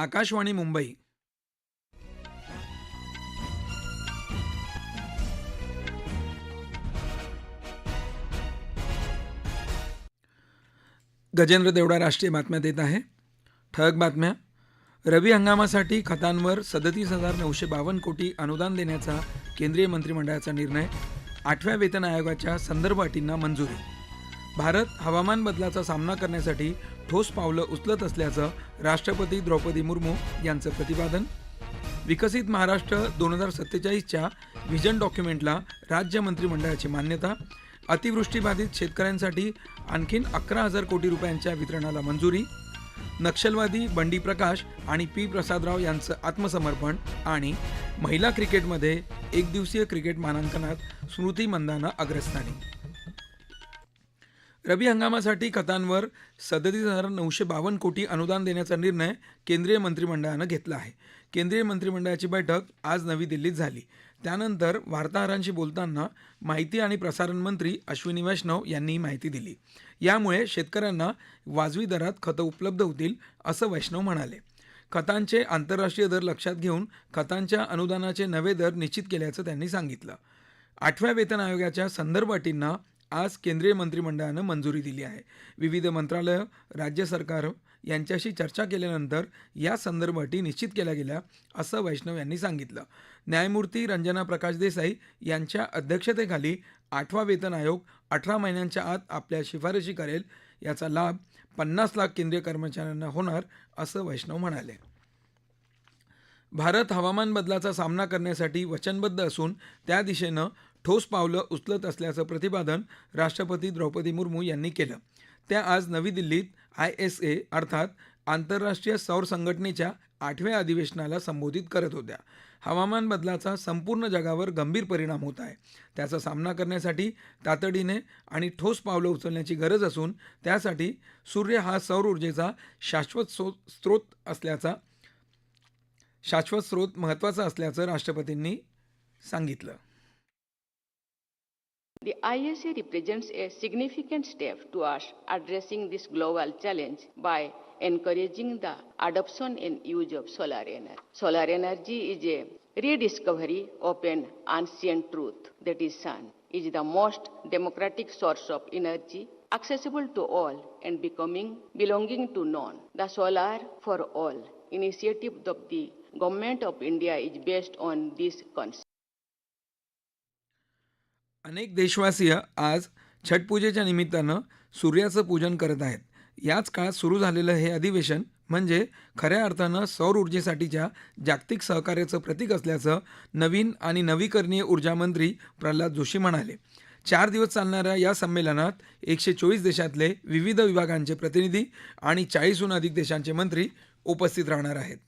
आकाशवाणी मुंबई. गजेंद्र देवडा राष्ट्रीय बातम्या देत आहे. ठळक बातम्या. रवी हंगामासाठी खतांवर सदतीस हजार नऊशे बावन्न कोटी अनुदान देण्याचा केंद्रीय मंत्रिमंडळाचा निर्णय. आठव्या वेतन आयोगाच्या संदर्भ अटींना मंजुरी. भारत हवामान बदलाचा सामना करण्यासाठी ठोस पावलं उचलत असल्याचं राष्ट्रपती द्रौपदी मुर्मू यांचं प्रतिपादन. विकसित महाराष्ट्र दोन हजार सत्तेचाळीसच्या व्हिजन डॉक्युमेंटला राज्य मंत्रिमंडळाची मान्यता. अतिवृष्टीबाधित शेतकऱ्यांसाठी आणखीन अकरा हजार कोटी रुपयांच्या वितरणाला मंजुरी. नक्षलवादी बंडी प्रकाश आणि पी प्रसादराव यांचं आत्मसमर्पण आणि महिला क्रिकेटमध्ये एकदिवसीय क्रिकेट मानांकनात स्मृती मंदाना अग्रस्थानी रबी हंगामासाठी खतांवर सदतीस हजार नऊशे बावन्न कोटी अनुदान देण्याचा निर्णय केंद्रीय मंत्रिमंडळानं घेतला आहे. केंद्रीय मंत्रिमंडळाची बैठक आज नवी दिल्लीत झाली. त्यानंतर वार्ताहरांशी बोलताना माहिती आणि प्रसारण मंत्री अश्विनी वैष्णव यांनी ही माहिती दिली. यामुळे शेतकऱ्यांना वाजवी दरात खतं उपलब्ध होतील असं वैष्णव म्हणाले. खतांचे आंतरराष्ट्रीय दर लक्षात घेऊन खतांच्या अनुदानाचे नवे दर निश्चित केल्याचं त्यांनी सांगितलं. आठव्या वेतन आयोगाच्या संदर्भ अटींना आज केंद्रीय मंत्रिमंडळानं मंजुरी दिली आहे. विविध मंत्रालयं राज्य सरकार यांच्याशी चर्चा केल्यानंतर या संदर्भ अटी निश्चित केल्या गेल्या असं वैष्णव यांनी सांगितलं. न्यायमूर्ती रंजना प्रकाश देसाई यांच्या अध्यक्षतेखाली आठवा वेतन आयोग अठरा महिन्यांच्या आत आपल्या शिफारशी करेल. याचा लाभ पन्नास लाख केंद्रीय कर्मचाऱ्यांना होणार असं वैष्णव म्हणाले. भारत हवामान बदलाचा सामना करण्यासाठी वचनबद्ध असून त्या दिशेनं ठोस पावलं उचलत असल्याचं प्रतिपादन राष्ट्रपती द्रौपदी मुर्मू यांनी केलं. त्या आज नवी दिल्लीत आय एस ए अर्थात आंतरराष्ट्रीय सौर संघटनेच्या आठव्या अधिवेशनाला संबोधित करत होत्या. हवामान बदलाचा संपूर्ण जगावर गंभीर परिणाम होत आहे. त्याचा सामना करण्यासाठी तातडीने आणि ठोस पावलं उचलण्याची गरज असून त्यासाठी सूर्य हा सौर ऊर्जेचा शाश्वत स्रो स्रोत असल्याचा शाश्वत स्रोत महत्त्वाचा असल्याचं राष्ट्रपतींनी सांगितलं. The ISA represents a significant step towards addressing this global challenge by encouraging the adoption and use of solar energy. Solar energy is a rediscovery of an ancient truth that is sun is the most democratic source of energy accessible to all and becoming belonging to none. The Solar for All initiative of the government of India is based on this concept. अनेक देशवासीय आज छटपूजेच्या निमित्तानं सूर्याचं पूजन करत आहेत. याच काळात सुरू झालेलं हे अधिवेशन म्हणजे खऱ्या अर्थानं सौर ऊर्जेसाठीच्या जागतिक सहकार्याचं प्रतीक असल्याचं नवीन आणि नवीकरणीय ऊर्जा मंत्री प्रल्हाद जोशी म्हणाले. चार दिवस चालणाऱ्या या संमेलनात एकशे चोवीस देशातले विविध विभागांचे प्रतिनिधी आणि चाळीसहून अधिक देशांचे मंत्री उपस्थित राहणार आहेत.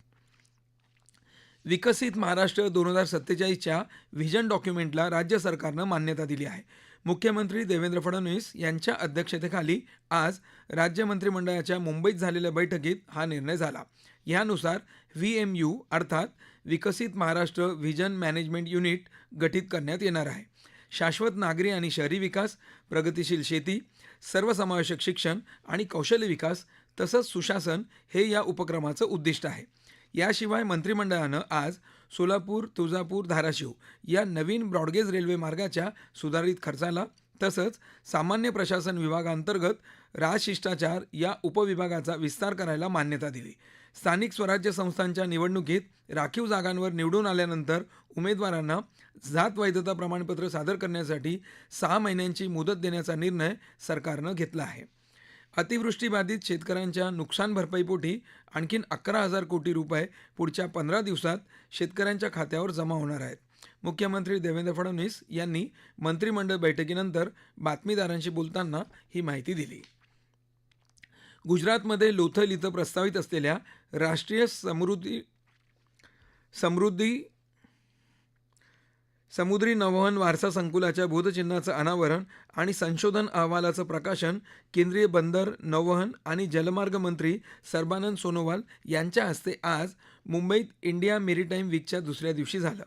विकसित महाराष्ट्र दोन हजार सत्तेचाळीसच्या व्हिजन डॉक्युमेंटला राज्य सरकारनं मान्यता दिली आहे. मुख्यमंत्री देवेंद्र फडणवीस यांच्या अध्यक्षतेखाली आज राज्य मंत्रिमंडळाच्या मुंबईत झालेल्या बैठकीत हा निर्णय झाला. यानुसार व्ही एम यू अर्थात विकसित महाराष्ट्र व्हिजन मॅनेजमेंट युनिट गठीत करण्यात येणार आहे. शाश्वत नागरी आणि शहरी विकास प्रगतिशील शेती सर्वसमावेशक शिक्षण आणि कौशल्य विकास तसंच सुशासन हे या उपक्रमाचं उद्दिष्ट आहे. याशिवाय मंत्रिमंडळानं आज सोलापूर तुळजापूर धाराशिव या नवीन ब्रॉडगेज रेल्वे मार्गाच्या सुधारित खर्चाला तसंच सामान्य प्रशासन विभागांतर्गत राजशिष्टाचार या उपविभागाचा विस्तार करायला मान्यता दिली. स्थानिक स्वराज्य संस्थांच्या निवडणुकीत राखीव जागांवर निवडून आल्यानंतर उमेदवारांना जात वैधता प्रमाणपत्र सादर करण्यासाठी सहा महिन्यांची मुदत देण्याचा निर्णय सरकारनं घेतला आहे. अतिवृष्टीबाधित शेतकऱ्यांच्या नुकसान भरपाईपोटी आणखीन अकरा हजार कोटी रुपये पुढच्या पंधरा दिवसात शेतकऱ्यांच्या खात्यावर जमा होणार आहेत. मुख्यमंत्री देवेंद्र फडणवीस यांनी मंत्रिमंडळ बैठकीनंतर बातमीदारांशी बोलताना ही माहिती दिली. गुजरातमध्ये लोथल इथं प्रस्तावित असलेल्या राष्ट्रीय समृद्धी समृद्धी समुद्री नौवहन वारसा संकुलाच्या बोधचिन्हाचं अनावरण आणि संशोधन अहवालाचं प्रकाशन केंद्रीय बंदर नौवहन आणि जलमार्ग मंत्री सर्बानंद सोनोवाल यांच्या हस्ते आज मुंबईत इंडिया मेरीटाईम वीकच्या दुसऱ्या दिवशी झालं.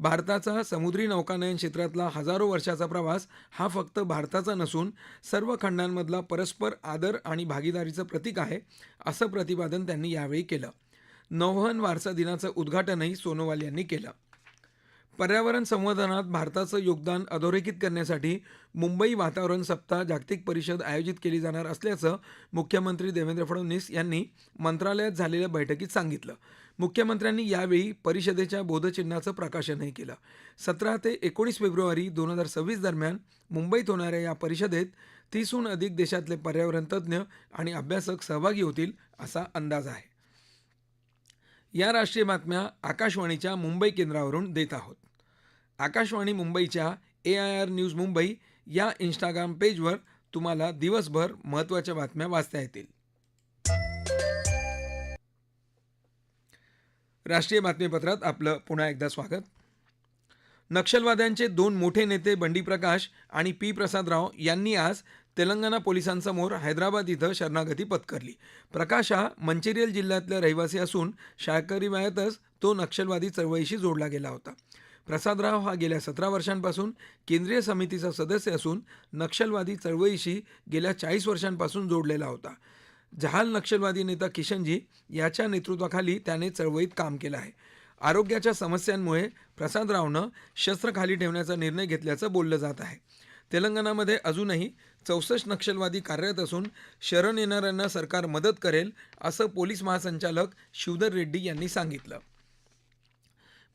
भारताचा समुद्री नौकानयन क्षेत्रातला हजारो वर्षाचा प्रवास हा फक्त भारताचा नसून सर्व खंडांमधला परस्पर आदर आणि भागीदारीचं प्रतीक आहे असं प्रतिपादन त्यांनी यावेळी केलं. नौवहन वारसा दिनाचं उद्घाटनही सोनोवाल यांनी केलं. पर्यावरण संवर्धनात भारताचं योगदान अधोरेखित करण्यासाठी मुंबई वातावरण सप्ताह जागतिक परिषद आयोजित केली जाणार असल्याचं मुख्यमंत्री देवेंद्र फडणवीस यांनी मंत्रालयात झालेल्या बैठकीत सांगितलं. मुख्यमंत्र्यांनी यावेळी परिषदेच्या बोधचिन्हाचं प्रकाशनही केलं. सतरा ते एकोणीस फेब्रुवारी दोन हजार सव्वीस दरम्यान मुंबईत होणाऱ्या या परिषदेत तीसहून अधिक देशातले पर्यावरण तज्ज्ञ आणि अभ्यासक सहभागी होतील असा अंदाज आहे. या राष्ट्रीय बातम्या आकाशवाणीच्या मुंबई केंद्रावरून देत आहोत. आकाशवाणी मुंबईच्या A I R news Mumbai या इंस्टाग्राम पेजवर तुम्हाला दिवसभर महत्त्वाच्या बातम्या वाचता येतील. राष्ट्रीय बातमीपत्रात आपलं पुन्हा एकदा स्वागत. नक्षलवाद्यांचे दोन मोठे नेते बंडी प्रकाश आणि पी प्रसादराव यांनी आज तेलंगणा पोलिसांसमोर हैदराबाद इथं शरणागती पत्करली. प्रकाश हा मंचेरियल जिल्ह्यातला रहिवासी असून शाळकरी वयातच तो नक्षलवादी चळवळीशी जोडला गेला होता. प्रसादराव हा गेल्या सतरा वर्षांपासून केंद्रीय समितीचा सदस्य असून नक्षलवादी चळवळीशी गेल्या चाळीस वर्षांपासून जोडलेला होता. जहाल नक्षलवादी नेता किशनजी याच्या नेतृत्वाखाली त्याने चळवळीत काम केलं आहे. आरोग्याच्या समस्यांमुळे प्रसादरावनं शस्त्र खाली ठेवण्याचा निर्णय घेतल्याचं बोललं जात आहे. तेलंगणामध्ये अजूनही चौसष्ट नक्षलवादी कार्यरत असून शरण येणाऱ्यांना सरकार मदत करेल असं पोलीस महासंचालक शिवधर रेड्डी यांनी सांगितलं.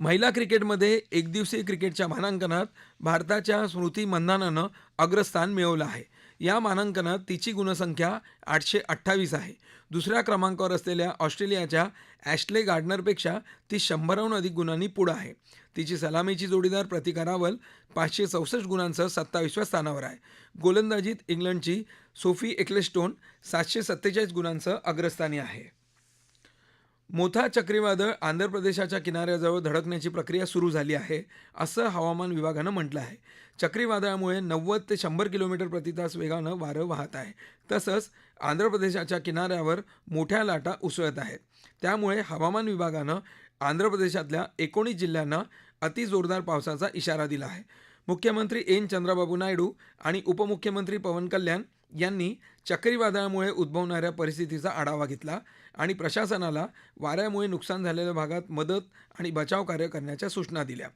महिला क्रिकेटमध्ये एकदिवसीय क्रिकेटच्या मानांकनात भारताच्या स्मृती मंधानानं अग्रस्थान मिळवलं आहे. या मानांकनात तिची गुणसंख्या आठशे अठ्ठावीस आहे. दुसऱ्या क्रमांकावर असलेल्या ऑस्ट्रेलियाच्या ॲश्ले गार्डनरपेक्षा ती शंभराहून अधिक गुणांनी पुढं आहे. तिची सलामीची जोडीदार प्रतिका रावल पाचशे चौसष्ट गुणांसह सत्तावीसव्या स्थानावर आहे. गोलंदाजीत इंग्लंडची सोफी एक्लेस्टोन सातशे सत्तेचाळीस गुणांसह अग्रस्थानी आहे. मोथा चक्रीवादळ आंध्र प्रदेशाच्या किनाऱ्याजवळ धडकण्याची प्रक्रिया सुरू झाली आहे असं हवामान विभागानं म्हटलं आहे. चक्रीवादळामुळे नव्वद ते शंभर किलोमीटर प्रति तास वेगानं वारं वाहत आहे. तसंच आंध्र प्रदेशाच्या किनाऱ्यावर मोठ्या लाटा उसळत आहेत. त्यामुळे हवामान विभागानं आंध्र प्रदेशातल्या एकोणीस जिल्ह्यांना अतिजोरदार पावसाचा इशारा दिला आहे. मुख्यमंत्री एन. चंद्रबाबू नायडू आणि उपमुख्यमंत्री पवन कल्याण यांनी चक्रीवादळामुळे उद्भवणाऱ्या परिस्थितीचा आढावा घेतला. आणि प्रशासनाला वाऱ्यामुळे नुकसान झालेल्या भागात मदत आणि बचाव कार्य करण्याच्या सूचना दिल्या.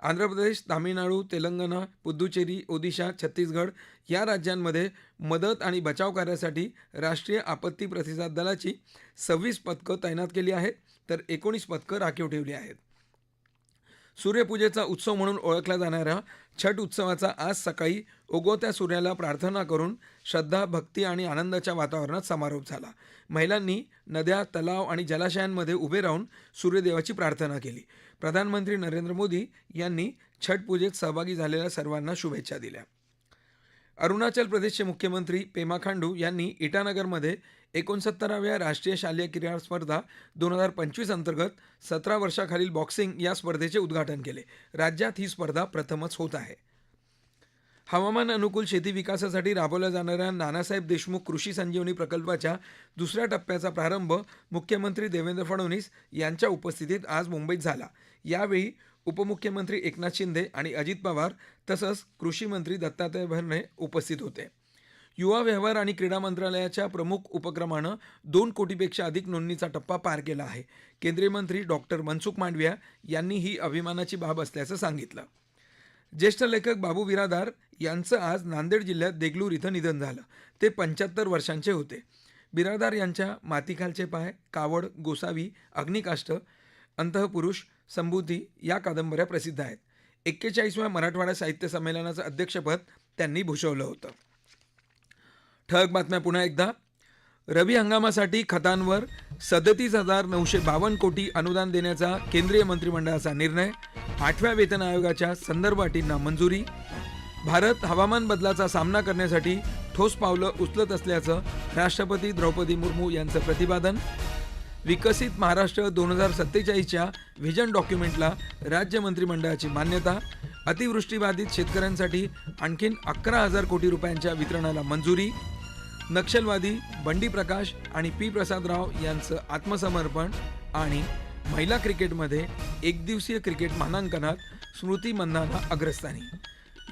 आंध्र प्रदेश तामिळनाडू तेलंगणा पुद्दुचेरी ओदिशा छत्तीसगड या राज्यांमध्ये मदत आणि बचाव कार्यासाठी राष्ट्रीय आपत्ती प्रतिसाद दलाची सव्वीस पथकं तैनात केली आहेत तर एकोणीस पथकं राखीव ठेवली आहेत. सूर्यपूजेचा उत्सव म्हणून ओळखला जाणाऱ्या छठ उत्सवाचा आज सकाळी उगवत्या सूर्याला प्रार्थना करून श्रद्धा भक्ती आणि आनंदाच्या वातावरणात समारोप झाला. महिलांनी नद्या तलाव आणि जलाशयांमध्ये उभे राहून सूर्यदेवाची प्रार्थना केली. प्रधानमंत्री नरेंद्र मोदी यांनी छठ पूजेत सहभागी झालेल्या सर्वांना शुभेच्छा दिल्या. अरुणाचल प्रदेशचे मुख्यमंत्री पेमा खांडू यांनी इटानगरमध्ये एकोणसत्तराव्या राष्ट्रीय शालेय क्रीडा स्पर्धा दोन हजार पंचवीस अंतर्गत सतरा वर्षाखालील बॉक्सिंग या स्पर्धेचे उद्घाटन केले. राज्यात ही स्पर्धा प्रथमच होत आहे. हवामान अनुकूल शेती विकासासाठी राबवल्या जाणाऱ्या नानासाहेब देशमुख कृषी संजीवनी प्रकल्पाच्या दुसऱ्या टप्प्याचा प्रारंभ मुख्यमंत्री देवेंद्र फडणवीस यांच्या उपस्थितीत आज मुंबईत झाला. यावेळी उपमुख्यमंत्री एकनाथ शिंदे आणि अजित पवार तसंच कृषी मंत्री दत्तात्रय भरणे उपस्थित होते. युवा व्यवहार आणि क्रीडा मंत्रालयाच्या प्रमुख उपक्रमानं दोन कोटीपेक्षा अधिक नोंदणीचा टप्पा पार केला आहे. केंद्रीय मंत्री डॉक्टर मनसुख मांडविया यांनी ही अभिमानाची बाब असल्याचं सांगितलं. ज्येष्ठ लेखक बाबू बिरादार यांचं आज नांदेड जिल्ह्यात देगलूर इथं निधन झालं. ते पंच्याहत्तर वर्षांचे होते. बिरादार यांच्या मातीखालचे पाय कावड गोसावी अग्निकाष्ट अंतःपुरुष संबुधी या कादंबऱ्या प्रसिद्ध आहेत. एक्केचाळीसव्या मराठवाडा साहित्य संमेलनाचं अध्यक्षपद त्यांनी भूषवलं होतं. ठळक बातम्या पुन्हा एकदा. रबी हंगामासाठी खतांवर सदतीस हजार नऊशे बावन्न कोटी अनुदान देण्याचा केंद्रीय मंत्रिमंडळाचा निर्णय. आठव्या वेतन आयोगाच्या संदर्भ अटींना मंजुरी. भारत हवामान बदलाचा सामना करण्यासाठी ठोस पावलं उचलत असल्याचं राष्ट्रपती द्रौपदी मुर्मू यांचं प्रतिपादन. विकसित महाराष्ट्र दोन हजार सत्तेचाळीसच्या व्हिजन डॉक्युमेंटला राज्य मंत्रिमंडळाची मान्यता. अतिवृष्टीबाधित शेतकऱ्यांसाठी आणखीन अकरा हजार कोटी रुपयांच्या वितरणाला मंजुरी. नक्षलवादी बंडी प्रकाश आणि पी प्रसादराव यांचं आत्मसमर्पण आणि महिला क्रिकेटमध्ये एकदिवसीय क्रिकेट मानांकनात स्मृती मंदाना अग्रस्थानी.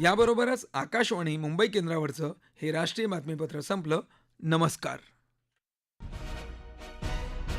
याबरोबरच आकाशवाणी मुंबई केंद्रावरचं हे राष्ट्रीय बातमीपत्र संपलं. नमस्कार.